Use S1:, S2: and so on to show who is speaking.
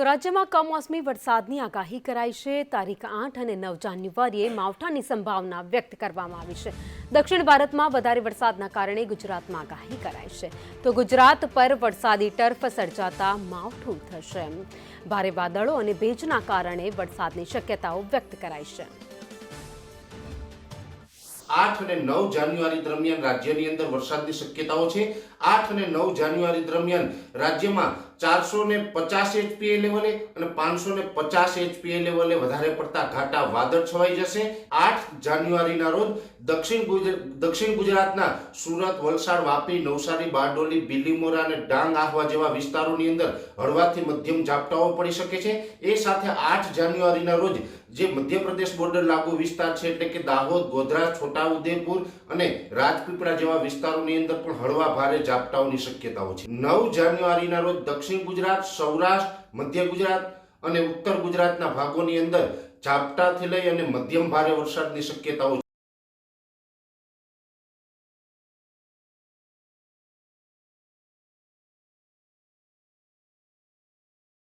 S1: તો રાજ્યમાં કમોસમી વરસાદની આગાહી કરાઈ છે. તારીખ આઠ અને નવ જાન્યુઆરીએ માવઠાની સંભાવના વ્યક્ત કરવામાં આવી છે. દક્ષિણ ભારતમાં વધારે વરસાદના કારણે ગુજરાતમાં આગાહી કરાઈ છે. તો ગુજરાત પર વરસાદી ટર્ફ સર્જાતા માવઠું થશે. ભારે વાદળો અને ભેજના કારણે વરસાદની શક્યતાઓ વ્યક્ત કરાઈ છે.
S2: આઠ અને નવ જાન્યુઆરી દરમિયાન રાજ્યની અંદર વરસાદની શક્યતાઓ છે. આઠ અને નવ જાન્યુઆરી દરમિયાન રાજ્યમાં ચારસો ને પચાસ એચપીએ લેવલે અને પાંચસો ને પચાસ એચપીએ લેવલે વધારે પડતા ઘાટા વાદળ છવાઈ જશે. આઠ જાન્યુઆરીના રોજ દક્ષિણ દક્ષિણ ગુજરાતના સુરત, વલસાડ, વાપી, નવસારી, બારડોલી, બિલીમોરા અને ડાંગ આહવા જેવા વિસ્તારોની અંદર હળવાથી મધ્યમ ઝાપટાઓ પડી શકે છે. એ સાથે આઠ જાન્યુઆરીના રોજ જે મધ્યપ્રદેશ બોર્ડર લાગુ વિસ્તાર છે એટલે કે દાહોદ, ગોધરા, છોટાઉદેપુર અને રાજપીપળા જેવા વિસ્તારોની અંદર પણ હળવા ભારે ઝાપટાઓની શક્યતાઓ છે. નવ જાન્યુઆરીના રોજ દક્ષિણ ગુજરાત, સૌરાષ્ટ્ર, મધ્ય ગુજરાત અને ઉત્તર ગુજરાતના ભાગોની અંદર ઝાપટાથી લઈ અને મધ્યમ ભારે વરસાદની શક્યતાઓ છે